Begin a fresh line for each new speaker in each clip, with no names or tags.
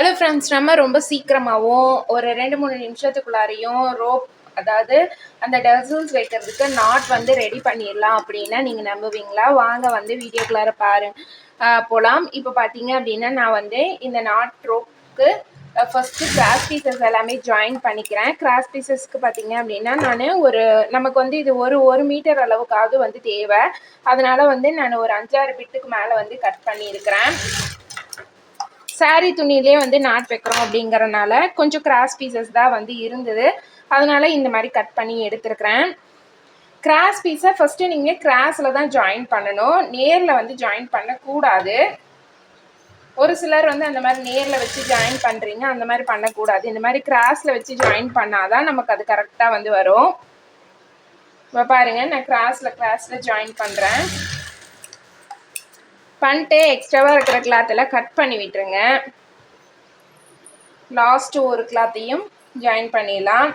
Hello friends நம்ம ரொம்ப சீக்கிரமாகவும் ஒரு ரெண்டு மூணு நிமிஷத்துக்குள்ளாரையும் ரோப் அதாவது அந்த டசல்ஸ் வைக்கிறதுக்கு நாட் வந்து ரெடி பண்ணிடலாம் அப்படின்னா நீங்கள் நம்புவீங்களா? வாங்க வந்து வீடியோக்குள்ளார பாரு போகலாம் இப்போ பார்த்தீங்க அப்படின்னா நான் வந்து இந்த நாட் ரோப்க்கு ஃபஸ்ட்டு கிராஸ் பீசஸ் எல்லாமே ஜாயின் பண்ணிக்கிறேன். கிராஸ் பீசஸ்க்கு பார்த்தீங்க அப்படின்னா நான் ஒரு நமக்கு வந்து இது ஒரு ஒரு மீட்டர் அளவுக்காவது வந்து தேவை. அதனால் வந்து நான் ஒரு அஞ்சாறு பிட்டுக்கு மேலே வந்து கட் பண்ணியிருக்கிறேன். Saree துணியிலே வந்து நாட் வைக்கிறோம் அப்படிங்கிறனால கொஞ்சம் கிராஸ் பீசஸ் தான் வந்து இருந்தது. அதனால இந்த மாதிரி கட் பண்ணி எடுத்துருக்கிறேன். கிராஸ் பீஸை ஃபஸ்ட்டு நீங்கள் கிராஸில் தான் ஜாயின் பண்ணணும். நேரில் வந்து ஜாயின் பண்ணக்கூடாது. ஒரு சிலர் வந்து அந்த மாதிரி நேரில் வச்சு ஜாயின் பண்ணுறீங்க அந்த மாதிரி பண்ணக்கூடாது. இந்த மாதிரி கிராஸில் வச்சு ஜாயின் பண்ணாதான் நமக்கு அது கரெக்டாக வந்து வரும். இப்போ பாருங்கள் நான் கிராஸில் கிராஸில் ஜாயின் பண்ணுறேன் பண்ணிட்டு எக்ஸ்ட்ராவாக இருக்கிற கிளாத்தெல்லாம் கட் பண்ணி விட்டுருங்க. லாஸ்ட்டு ஒரு கிளாத்தையும் ஜாயின் பண்ணிடலாம்.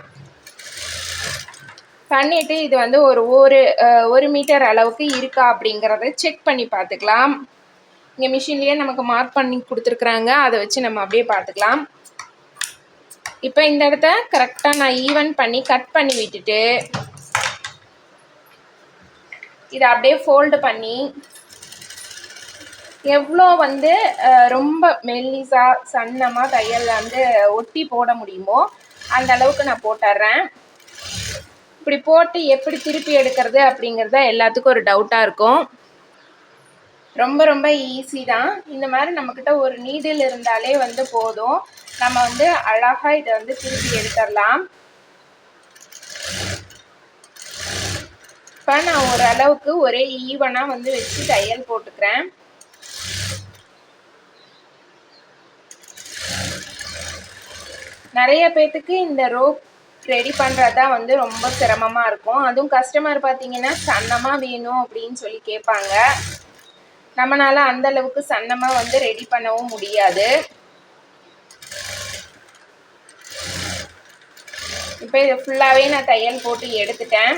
பண்ணிவிட்டு இது வந்து ஒரு ஒரு ஒரு மீட்டர் அளவுக்கு இருக்கா அப்படிங்கிறத செக் பண்ணி பார்த்துக்கலாம். இங்கே மிஷின்லேயே நமக்கு மார்க் பண்ணி கொடுத்துருக்குறாங்க. அதை வச்சு நம்ம அப்படியே பார்த்துக்கலாம். இப்போ இந்த இடத்த கரெக்டாக நான் ஈவன் பண்ணி கட் பண்ணி விட்டுட்டு இதை அப்படியே ஃபோல்டு பண்ணி எவ்வளோ வந்து ரொம்ப மெல்லிசாக சன்னமாக தையல் வந்து ஒட்டி போட முடியுமோ அந்த அளவுக்கு நான் போட்டுடுறேன் இப்படி போட்டு எப்படி திருப்பி எடுக்கிறது அப்படிங்கிறது எல்லாத்துக்கும் ஒரு டவுட்டாக இருக்கும். ரொம்ப ரொம்ப ஈஸி தான். இந்த மாதிரி நம்மக்கிட்ட ஒரு நீடில் இருந்தாலே வந்து போதும். நம்ம வந்து அழகாக இதை வந்து திருப்பி எடுத்துடலாம். இப்போ நான் ஓரளவுக்கு ஒரே ஈவனாக வந்து வச்சு தையல் போட்டுக்கிறேன். நிறைய பேர்த்துக்கு இந்த ரோப் ரெடி பண்ணுறது தான் வந்து ரொம்ப சிரமமாக இருக்கும். அதுவும் கஸ்டமர் பார்த்தீங்கன்னா சன்னமாக வேணும் அப்படின்னு சொல்லி கேட்பாங்க. நம்மளால் அந்த அளவுக்கு சன்னமாக வந்து ரெடி பண்ணவும் முடியாது. இப்போ இதை ஃபுல்லாகவே நான் தையல் போட்டு எடுத்துட்டேன்.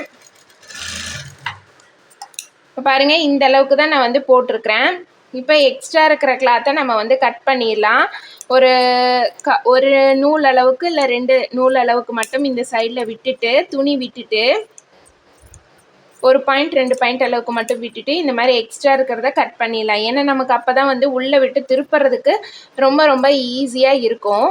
இப்போ பாருங்கள் இந்த அளவுக்கு தான் நான் வந்து போட்டிருக்கிறேன். இப்போ எக்ஸ்ட்ரா இருக்கிற கிளாத்தை நம்ம வந்து கட் பண்ணிடலாம். ஒரு க ஒரு நூல் அளவுக்கு இல்லை ரெண்டு நூல் அளவுக்கு மட்டும் இந்த சைடில் விட்டுட்டு துணி விட்டுட்டு ஒரு பாயிண்ட் ரெண்டு பாயிண்ட் அளவுக்கு மட்டும் விட்டுட்டு இந்த மாதிரி எக்ஸ்ட்ரா இருக்கிறத கட் பண்ணிடலாம். ஏன்னா நமக்கு அப்போ தான் வந்து உள்ளே விட்டு திருப்புறதுக்கு ரொம்ப ரொம்ப ஈஸியாக இருக்கும்.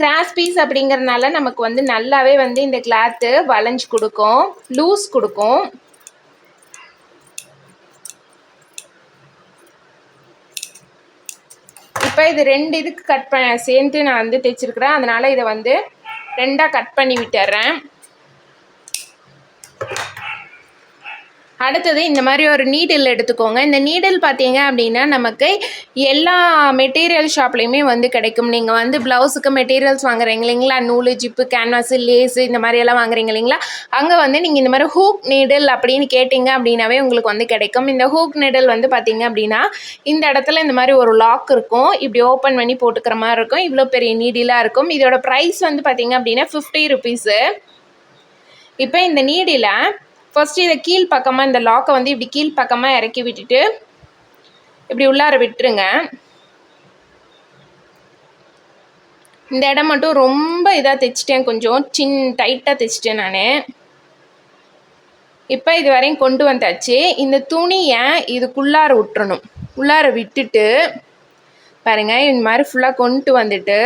கிராஸ் பீஸ் அப்படிங்கிறதுனால நமக்கு வந்து நல்லாவே வந்து இந்த கிளாத்து வளைஞ்சு கொடுக்கும். லூஸ் கொடுக்கும். இப்போ இது ரெண்டு இதுக்கு கட் ப சேர்ந்து நான் வந்து தைச்சிருக்கிறேன் அதனால் இதை வந்து ரெண்டாக கட் பண்ணி விட்டுறேன். அடுத்தது இந்த மாதிரி ஒரு நீடில் எடுத்துக்கோங்க. இந்த நீடில் பார்த்தீங்க அப்படின்னா நமக்கு எல்லா மெட்டீரியல் ஷாப்லேயுமே வந்து கிடைக்கும். நீங்கள் வந்து ப்ளவுஸுக்கு மெட்டீரியல்ஸ் வாங்குறீங்க இல்லைங்களா? நூல் ஜிப்பு கேன்வாஸு லேஸு இந்த மாதிரி எல்லாம் வாங்குறீங்க இல்லைங்களா? அங்கே வந்து நீங்கள் இந்த மாதிரி ஹூக் நீடில் அப்படின்னு கேட்டிங்க அப்படின்னாவே உங்களுக்கு வந்து கிடைக்கும். இந்த ஹூக் நீடில் வந்து பார்த்தீங்க அப்படின்னா இந்த இடத்துல இந்த மாதிரி ஒரு லாக் இருக்கும். இப்படி ஓப்பன் பண்ணி போட்டுக்கிற மாதிரி இருக்கும். இவ்வளோ பெரிய நீடிலாக இருக்கும். இதோட ப்ரைஸ் வந்து பார்த்தீங்க அப்படின்னா ஃபிஃப்டி ருபீஸு இப்போ இந்த நீடில் ஃபஸ்ட்டு இதை கீழ் பக்கமாக இந்த லாக்கை வந்து இப்படி கீழ் பக்கமாக இறக்கி விட்டுட்டு இப்படி உள்ளார விட்டுருங்க. இந்த இடம் மட்டும் ரொம்ப இதாக தைச்சிட்டேன் கொஞ்சம் சின் டைட்டாக தைச்சிட்டேன் நான். இப்போ இது வரையும் கொண்டு வந்தாச்சு. இந்த துணியை இதுக்குள்ளார விட்டுறணும்? உள்ளார விட்டுட்டு பாருங்கள் இந்த மாதிரி ஃபுல்லாக கொண்டு வந்துட்டு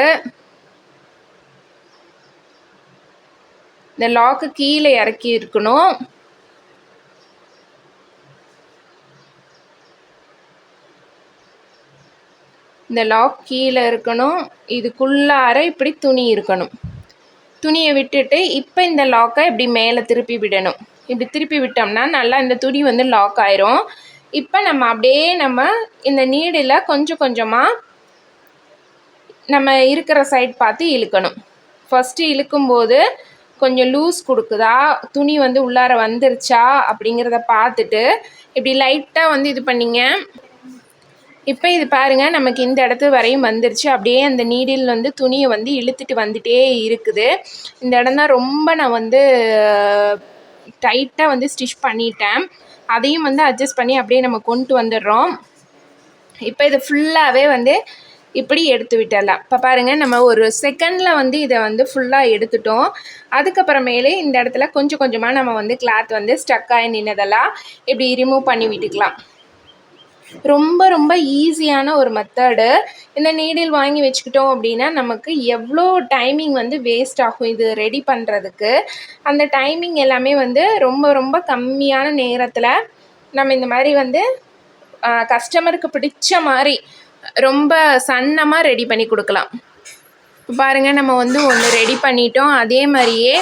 இந்த லாக்கு கீழே இறக்கி இருக்கணும். இந்த லாக் கீழே இருக்கணும். இதுக்குள்ளார இப்படி துணி இருக்கணும். துணியை விட்டுட்டு இப்போ இந்த லாக்கை இப்படி மேலே திருப்பி விடணும். இப்படி திருப்பி விட்டோம்னா நல்லா இந்த துணி வந்து லாக் ஆயிரும். இப்போ நம்ம அப்படியே நம்ம இந்த நீடில் கொஞ்சம் கொஞ்சமாக நம்ம இருக்கிற சைட் பார்த்து இழுக்கணும். ஃபஸ்ட்டு இழுக்கும்போது கொஞ்சம் லூஸ் கொடுக்குதா? துணி வந்து உள்ளார வந்துருச்சா? அப்படிங்கிறத பார்த்துட்டு இப்படி லைட்டாக வந்து இது பண்ணிங்க. இப்போ இது பாருங்கள் நமக்கு இந்த இடத்து வரையும் வந்துருச்சு. அப்படியே அந்த நீடில் வந்து துணியை வந்து இழுத்துட்டு வந்துட்டே இருக்குது. இந்த இடம் தான் ரொம்ப நான் வந்து டைட்டாக வந்து ஸ்டிச் பண்ணிட்டேன். அதையும் வந்து அட்ஜஸ்ட் பண்ணி அப்படியே நம்ம கொண்டு வந்துடுறோம். இப்போ இது ஃபுல்லாகவே வந்து இப்படி எடுத்து விட்டுடலாம். இப்போ பாருங்கள் நம்ம ஒரு செகண்டில் வந்து இதை வந்து ஃபுல்லாக எடுத்துட்டோம். அதுக்கப்புறமேலே இந்த இடத்துல கொஞ்சம் கொஞ்சமாக நம்ம வந்து கிளாத் வந்து ஸ்டக் ஆகி நின்னதெல்லாம் இப்படி ரிமூவ் பண்ணி விட்டுக்கலாம். ரொம்ப ரொம்ப ஈஸியான ஒரு மெத்தடு இந்த நீடில் வாங்கி வச்சுக்கிட்டோம் அப்படின்னா நமக்கு எவ்வளோ டைமிங் வந்து வேஸ்ட் ஆகும் இது ரெடி பண்ணுறதுக்கு அந்த டைமிங் எல்லாமே வந்து ரொம்ப ரொம்ப கம்மியான நேரத்தில் நம்ம இந்த மாதிரி வந்து கஸ்டமருக்கு பிடிச்ச மாதிரி ரொம்ப சன்னமாக ரெடி பண்ணி கொடுக்கலாம். பாருங்கள் நம்ம வந்து ஒன்று ரெடி பண்ணிட்டோம். அதே மாதிரியே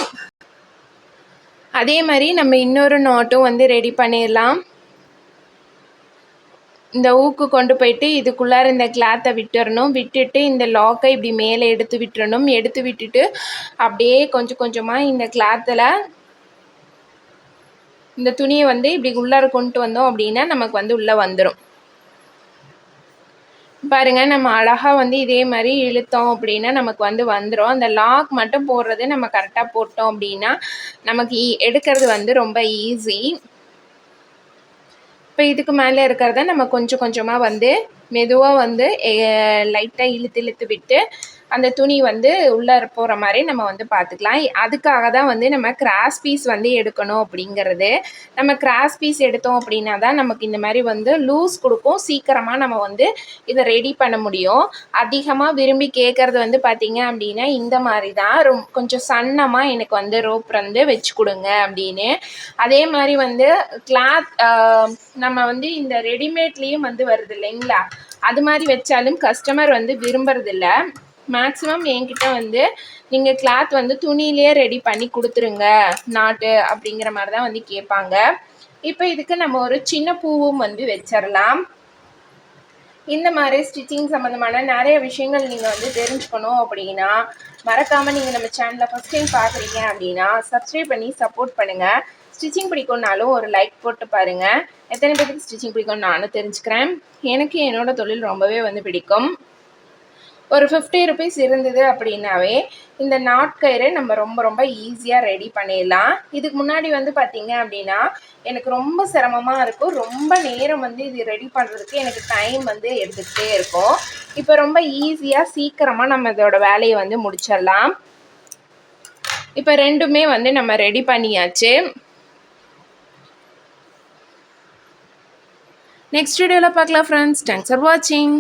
அதே மாதிரி நம்ம இன்னொரு நோட்டும் வந்து ரெடி பண்ணிடலாம். இந்த ஊக்கு கொண்டு போயிட்டு இதுக்குள்ளார இந்த கிளாத்தை விட்டுறணும். விட்டுட்டு இந்த லாக்கை இப்படி மேலே எடுத்து விட்டுறணும். எடுத்து விட்டுட்டு அப்படியே கொஞ்சம் கொஞ்சமாக இந்த கிளாத்தில் இந்த துணியை வந்து இப்படி உள்ளார கொண்டு வந்தோம் அப்படின்னா நமக்கு வந்து உள்ளே வந்துடும் பாருங்க நம்ம அழகாக வந்து இதே மாதிரி இழுத்தோம் அப்படின்னா நமக்கு வந்து வந்துடும் அந்த லாக் மட்டும் போடுறது நம்ம கரெக்டாக போட்டோம் அப்படின்னா நமக்கு எடுக்கிறது வந்து ரொம்ப ஈஸி இப்போ இதுக்கு மேலே இருக்கிறத நம்ம கொஞ்சம் கொஞ்சமாக வந்து மெதுவாக வந்து லைட்டாக இழுத்து இழுத்து விட்டு அந்த துணி வந்து உள்ளே போகிற மாதிரி நம்ம வந்து பார்த்துக்கலாம் அதுக்காக தான் வந்து நம்ம கிராஸ் பீஸ் வந்து எடுக்கணும் அப்படிங்கிறது. நம்ம கிராஸ் பீஸ் எடுத்தோம் அப்படின்னா தான் நமக்கு இந்த மாதிரி வந்து லூஸ் கொடுக்கும். சீக்கிரமாக நம்ம வந்து இதை ரெடி பண்ண முடியும். அதிகமாக விரும்பி கேட்குறது வந்து பார்த்திங்க அப்படின்னா இந்த மாதிரி தான். ரொம் கொஞ்சம் சன்னமாக எனக்கு வந்து ரோப் வந்து வச்சு கொடுங்க அப்படின்னு. அதே மாதிரி வந்து கிளாத் நம்ம வந்து இந்த ரெடிமேட்லேயும் வந்து வருது இல்லைங்களா? அது மாதிரி வச்சாலும் கஸ்டமர் வந்து விரும்புறதில்ல மேக்ஸிமம் என்கிட்ட வந்து நீங்கள் கிளாத் வந்து துணியிலே ரெடி பண்ணி கொடுத்துருங்க. நாட்டு அப்படிங்கிற மாதிரி தான் வந்து கேட்பாங்க. இப்போ இதுக்கு நம்ம ஒரு சின்ன பூவும் வந்து வச்சிடலாம் இந்த மாதிரி ஸ்டிச்சிங் சம்மந்தமான நிறைய விஷயங்கள் நீங்கள் வந்து தெரிஞ்சுக்கணும் அப்படின்னா மறக்காமல் நீங்கள் நம்ம சேனலில் ஃபஸ்ட் டைம் பார்க்குறீங்க அப்படின்னா சப்ஸ்கிரைப் பண்ணி சப்போர்ட் பண்ணுங்கள் ஸ்டிச்சிங் பிடிக்கும்னாலும் ஒரு லைக் போட்டு பாருங்கள் எத்தனை பேருக்கு ஸ்டிச்சிங் பிடிக்கும்னு நானும் தெரிஞ்சுக்கிறேன். எனக்கு என்னோடய தொழில் ரொம்பவே வந்து பிடிக்கும். ஒரு ஃபிஃப்டி ருபீஸ் இருந்தது அப்படின்னாவே இந்த நாட்கயிறை நம்ம ரொம்ப ரொம்ப ஈஸியாக ரெடி பண்ணிடலாம். இதுக்கு முன்னாடி வந்து பார்த்திங்க அப்படின்னா எனக்கு ரொம்ப சிரமமாக இருக்கும். ரொம்ப நேரம் வந்து இது ரெடி பண்ணுறதுக்கு எனக்கு டைம் வந்து எடுத்துக்கிட்டே இருக்கும். இப்போ ரொம்ப ஈஸியாக சீக்கிரமாக நம்ம இதோட வேலையை வந்து முடிச்சிடலாம். இப்போ ரெண்டுமே வந்து நம்ம ரெடி பண்ணியாச்சு. நெக்ஸ்ட் வீடியோவில் பார்க்கலாம் ஃப்ரெண்ட்ஸ் தேங்க்ஸ் ஃபார் வாட்சிங்